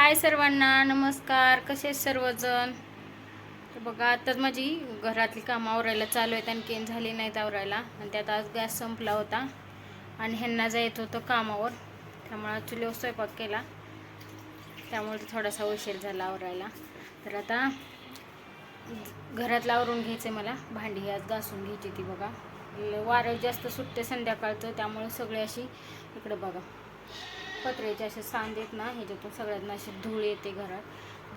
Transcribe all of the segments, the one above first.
हाय सर्वांना नमस्कार. कसे आहेत सर्वजण? तर बघा आताच माझी घरातली कामं आवरायला चालू आहेत आणखीन झाली नाहीत आवरायला. आणि त्यात आज गॅस संपला होता आणि ह्यांना जायत होतं कामावर त्यामुळे आज चुलीवर स्वयंपाक केला. त्यामुळे थोडासा उशीर झाला आवरायला. तर आता घरातलं आवरून घ्यायचं आहे मला. भांडी आज घासून घ्यायची ती बघा. वारं जास्त सुटते संध्याकाळचं त्यामुळे सगळे अशी इकडं बघा. पत्र्याचे असे सांद आहेत ना ह्याच्यातून सगळ्यांना अशी धूळ येते घरात.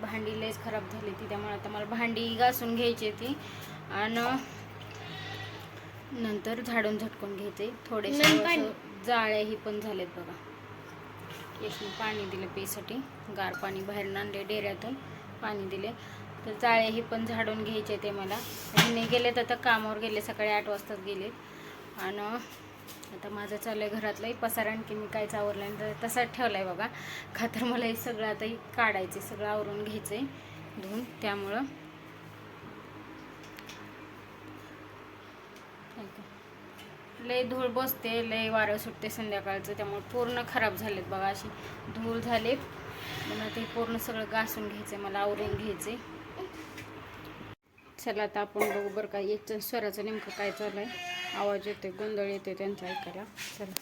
भांडी लयच खराब झाली ती त्यामुळे आता मला भांडी घासून घ्यायची ती आणि नंतर झाडून झटकून घ्यायचे थोडेसे जाळ्याही पण झालेत बघा. याशी पाणी दिलं पेसाठी. गार पाणी बाहेर आणले डेऱ्यातून पाणी दिले. तर जाळेही पण झाडून घ्यायचे ते मला. ह्याने गेलेत आता कामावर गेले सकाळी आठ वाजताच गेले आणि आता माझं चालू आहे घरातलंही पसार आणखी मी काहीच आवरलं नाही. तर तसाच ठेवला आहे बघा. खातर तर मला हे सगळं आताही काढायचं आहे, सगळं आवरून घ्यायचं आहे धुवून. त्यामुळं लय धूळ बसते लय वारं सुटते संध्याकाळचं. त्यामुळे पूर्ण खराब झालेत बघा अशी. धूळ झाले मला ते पूर्ण सगळं घासून घ्यायचं मला आवरून घ्यायचे चला आता आपण बघू बरं का याचं स्वराचं नेमकं काय चालू आहे आवाज येतोय गोंधळ येतोय त्यांचा ऐकायला. चला.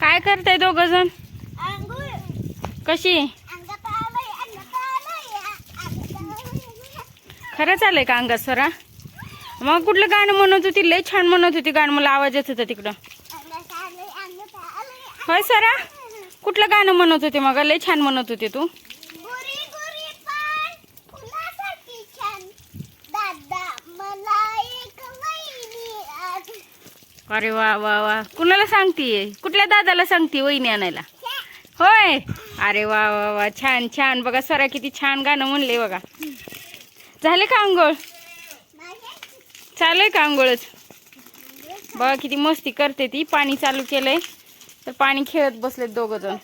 काय करताय दोघं जण? कशी? खरं चाललंय का अंगात स्वरा? मग कुठलं गाणं म्हणत होती लय छान म्हणत होती गाणं मला आवाज येत होता तिकडं. होय स्वरा? कुठलं गाणं म्हणत होते मग? लय छान म्हणत होते तू. अरे वा वा वा. कुणाला सांगतीये कुठल्या दादाला सांगते वहिनी आणायला? होय. अरे वा वा वा. छान छान. बघा स्वरा किती छान गाणं म्हणले बघा. झाले का आंघोळ? चालू आहे का आंघोळच? बघा किती मस्ती करते ती. पाणी चालू केलंय. तर पाणी खेळत बसलेत दोघं जण.